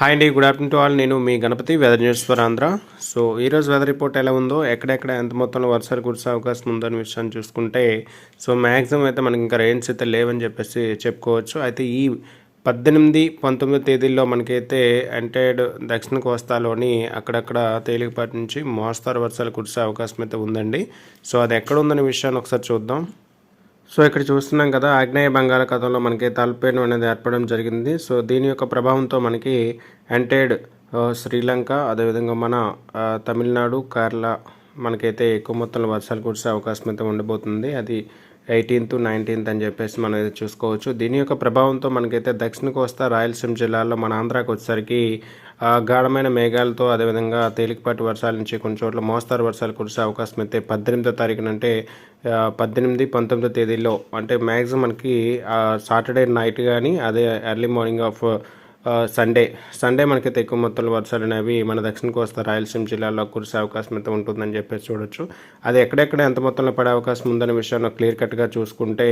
Hi అండి good afternoon to all నేను మీ Ganapati weather news for Andhra so ఈరోజు weather report ఎలా ఉందో ఎక్కడెక్కడ ఎంత మొత్తంలో వర్షాలు కురిసే అవకాశం ఉందో అనే విషయాన్ని చూసుకుంటే సో మ్యాక్సిమం అయితే మనకి ఇంకా రెయిన్స్ అయితే లేవని చెప్పేసి చెప్పుకోవచ్చు. అయితే ఈ పద్దెనిమిది పంతొమ్మిది తేదీల్లో మనకైతే ఎంటైడ్ దక్షిణ కోస్తాలోని అక్కడక్కడ తేలికపాటి నుంచి మోస్తారు వర్షాలు కురిసే అవకాశం అయితే ఉందండి. సో అది ఎక్కడ ఉందనే విషయాన్ని ఒకసారి చూద్దాం. సో ఇక్కడ చూస్తున్నాం కదా ఆగ్నేయ బంగాళాఖాతంలో మనకి తలపేను అనేది ఏర్పడడం జరిగింది. సో దీని యొక్క ప్రభావంతో మనకి ఎంటైడ్ శ్రీలంక అదేవిధంగా మన తమిళనాడు కేరళ మనకైతే ఎక్కువ మొత్తంలో వర్షాలు కురిసే అవకాశం అయితే ఉండబోతుంది. అది ఎయిటీన్త్ నైన్టీన్త్ అని చెప్పేసి మనం అయితే చూసుకోవచ్చు. దీని యొక్క ప్రభావంతో మనకైతే దక్షిణ కోస్తా రాయలసీమ జిల్లాల్లో మన ఆంధ్రాకి వచ్చేసరికి గాఢమైన మేఘాలతో అదేవిధంగా తేలికపాటి వర్షాల నుంచి కొన్ని చోట్ల మోస్తారు వర్షాలు కురిసే అవకాశం అయితే పద్దెనిమిదో తారీఖున అంటే పద్దెనిమిది పంతొమ్మిదో తేదీలో అంటే మ్యాక్సిమం మనకి సాటర్డే నైట్ కానీ అదే early morning of Sunday. Sunday మనకైతే ఎక్కువ మొత్తంలో వర్షాలు అనేవి మన దక్షిణ కోస్తా రాయలసీమ జిల్లాలో కురిసే అవకాశం అయితే ఉంటుందని చెప్పేసి చూడొచ్చు. అది ఎక్కడెక్కడ ఎంత మొత్తంలో పడే అవకాశం ఉందనే విషయాన్ని క్లియర్ కట్గా చూసుకుంటే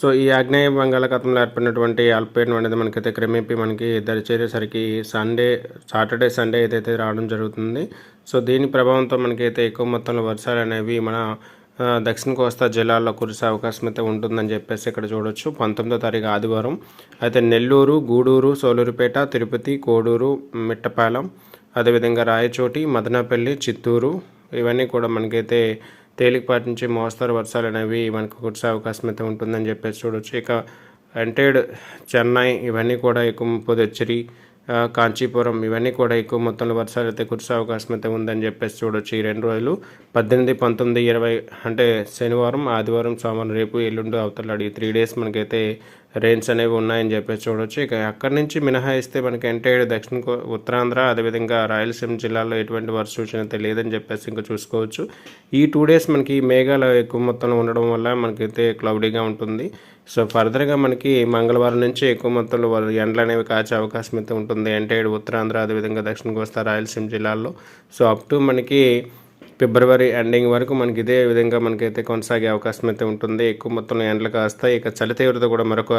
సో ఈ ఆగ్నేయ బంగాళాఖాతంలో ఏర్పడినటువంటి అల్పీడనం అనేది మనకైతే క్రమేపీ మనకి దరిచేరేసరికి సండే సాటర్డే సండే ఏదైతే రావడం జరుగుతుంది. సో దీని ప్రభావంతో మనకైతే ఎక్కువ మొత్తంలో వర్షాలు అనేవి మన దక్షిణ కోస్తా జిల్లాల్లో కురిసే అవకాశం అయితే ఉంటుందని చెప్పేసి ఇక్కడ చూడొచ్చు. పంతొమ్మిదో తారీఖు ఆదివారం అయితే నెల్లూరు గూడూరు సోలూరుపేట తిరుపతి కోడూరు మిట్టపాలెం అదేవిధంగా రాయచోటి మదనపల్లి చిత్తూరు ఇవన్నీ కూడా మనకైతే తేలికపాటి నుంచి మోస్తరు వర్షాలు అనేవి మనకు కురిసే అవకాశం అయితే ఉంటుందని చెప్పేసి చూడొచ్చు. ఇక ఎంటైడ్ చెన్నై ఇవన్నీ కూడా ఎక్కువ పొదొచ్చిరి కాంచీపురం ఇవన్నీ కూడా ఎక్కువ మొత్తంలో వర్షాలు అయితే కురిసే అవకాశం అయితే ఉందని చెప్పేసి చూడొచ్చు ఈ రెండు రోజులు. పద్దెనిమిది పంతొమ్మిది ఇరవై అంటే శనివారం ఆదివారం సోమవారం రేపు ఎల్లుండి అవతలాడు ఈ త్రీ డేస్ మనకైతే రెయిన్స్ అనేవి ఉన్నాయని చెప్పేసి చూడొచ్చు. ఇక అక్కడి నుంచి మినహాయిస్తే మనకి ఎంటైడ్ దక్షిణ కో- ఉత్తరాంధ్ర అదేవిధంగా రాయలసీమ జిల్లాలో ఎటువంటి వర్ష సూచన తెలియదని లేదని చెప్పేసి ఇంకా చూసుకోవచ్చు. ఈ టూ డేస్ మనకి మేఘాలు ఎక్కువ మొత్తంలో ఉండడం వల్ల మనకైతే క్లౌడీగా ఉంటుంది. సో ఫర్దర్గా మనకి మంగళవారం నుంచి ఎక్కువ మొత్తంలో ఎండలు అనేవి కాచే అవకాశం అయితే ఉంటుంది ఎంటైడ్ ఉత్తరాంధ్ర అదేవిధంగా దక్షిణ కోస్తా రాయలసీమ జిల్లాల్లో. సో అప్ టు మనకి ఫిబ్రవరి ఎండింగ్ వరకు మనకి ఇదే విధంగా మనకైతే కొనసాగే అవకాశం అయితే ఉంటుంది. ఎక్కువ మొత్తంలో ఎండలు కాస్తాయి. ఇక చలి తీవ్రత కూడా మరొక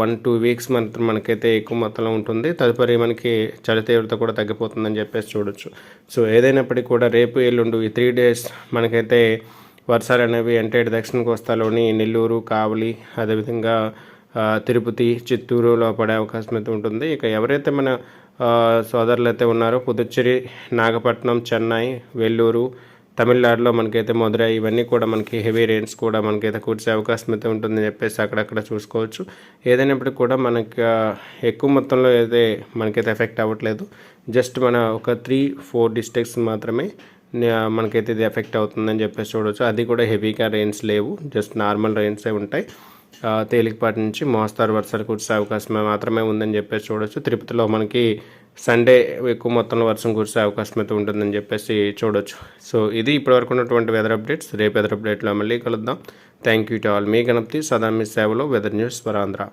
వన్ టూ వీక్స్ మాత్రం మనకైతే ఎక్కువ మొత్తంలో ఉంటుంది. తదుపరి మనకి చలి తీవ్రత కూడా తగ్గిపోతుందని చెప్పేసి చూడొచ్చు. సో ఏదైనప్పటికీ కూడా రేపు ఎల్లుండు ఈ త్రీ డేస్ మనకైతే వర్షాలు అనేవి ఎంటైడ్ దక్షిణ కోస్తాలోని నెల్లూరు కావలి అదేవిధంగా తిరుపతి చిత్తూరులో పడే అవకాశం అయితే ఉంటుంది. ఇక ఎవరైతే మన సోదరులు అయితే ఉన్నారో పుదుచ్చేరి నాగపట్నం చెన్నై వెల్లూరు తమిళనాడులో మనకైతే మధురై ఇవన్నీ కూడా మనకి హెవీ రెయిన్స్ కూడా మనకైతే కురిసే అవకాశం అయితే ఉంటుందని చెప్పేసి అక్కడక్కడ చూసుకోవచ్చు. ఏదైనప్పటికీ కూడా మనకి ఎక్కువ మొత్తంలో అయితే మనకైతే ఎఫెక్ట్ అవ్వట్లేదు. జస్ట్ మన ఒక త్రీ ఫోర్ డిస్ట్రిక్ట్స్ మాత్రమే మనకైతే ఇది ఎఫెక్ట్ అవుతుందని చెప్పేసి చూడవచ్చు అది కూడా హెవీగా రెయిన్స్ లేవు. జస్ట్ నార్మల్ రెయిన్సే ఉంటాయి. తేలికపాటి నుంచి మోస్తారు వర్షాలు కురిసే అవకాశం మాత్రమే ఉందని చెప్పేసి చూడొచ్చు. తిరుపతిలో మనకి సండే ఎక్కువ మొత్తంలో వర్షం కురిసే అవకాశం అయితే ఉంటుందని చెప్పేసి చూడొచ్చు. సో ఇది ఇప్పటివరకు ఉన్నటువంటి వెదర్ అప్డేట్స్ రేపు వెదర్ అప్డేట్లో మళ్ళీ కలుద్దాం. థ్యాంక్ యూ టు ఆల్ మీ గణపతి సదా మీ సేవలో వెదర్ న్యూస్ వరాంధ్ర